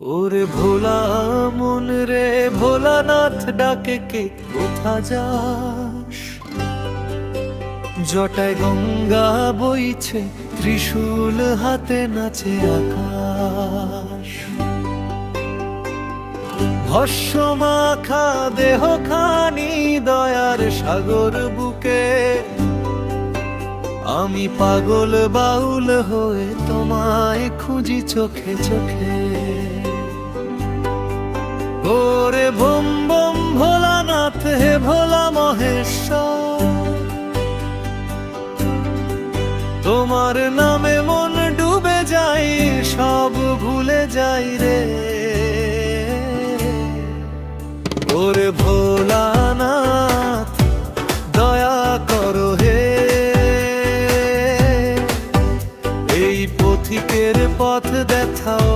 ওরে ভোলা মন রে, ভোলানাথ ডাকে কে? কোথা যাস? জটায় গঙ্গা বইছে, ত্রিশূল হাতে নাচে আকাশ। ভস্য দেহ খানি দয়ার সাগর বুকে। আমি পাগল বাউল হয়ে তোমায় খুঁজি চোখে চোখে। ভোম বোম ভোলানাথ, হে ভোলা মহেশ্বর। তোমার নামে মন ডুবে যাই সব ভুলে যাই রে। ওরে ভোলানাথ, দয়া করো হে। এই পথিকের পথ দেখাও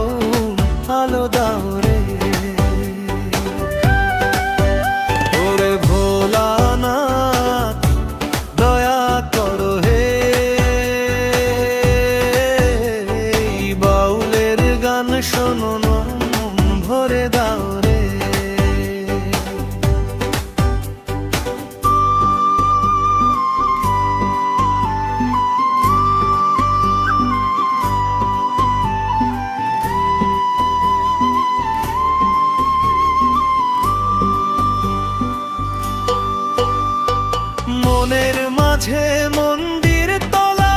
আলো দাও রে। মন মনের মাঝে মন্দির তোলা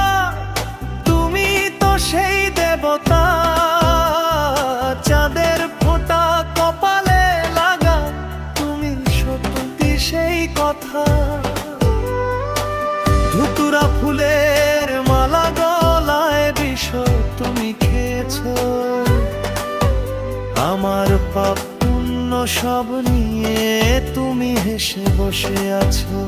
তুমি তো সেই দেবতা। ধুতুরা ফুলের মালা গলায় বিষ তুমি খেয়েছ। আমার পাপ পুণ্য সব নিয়ে তুমি হেসে বসে আছো।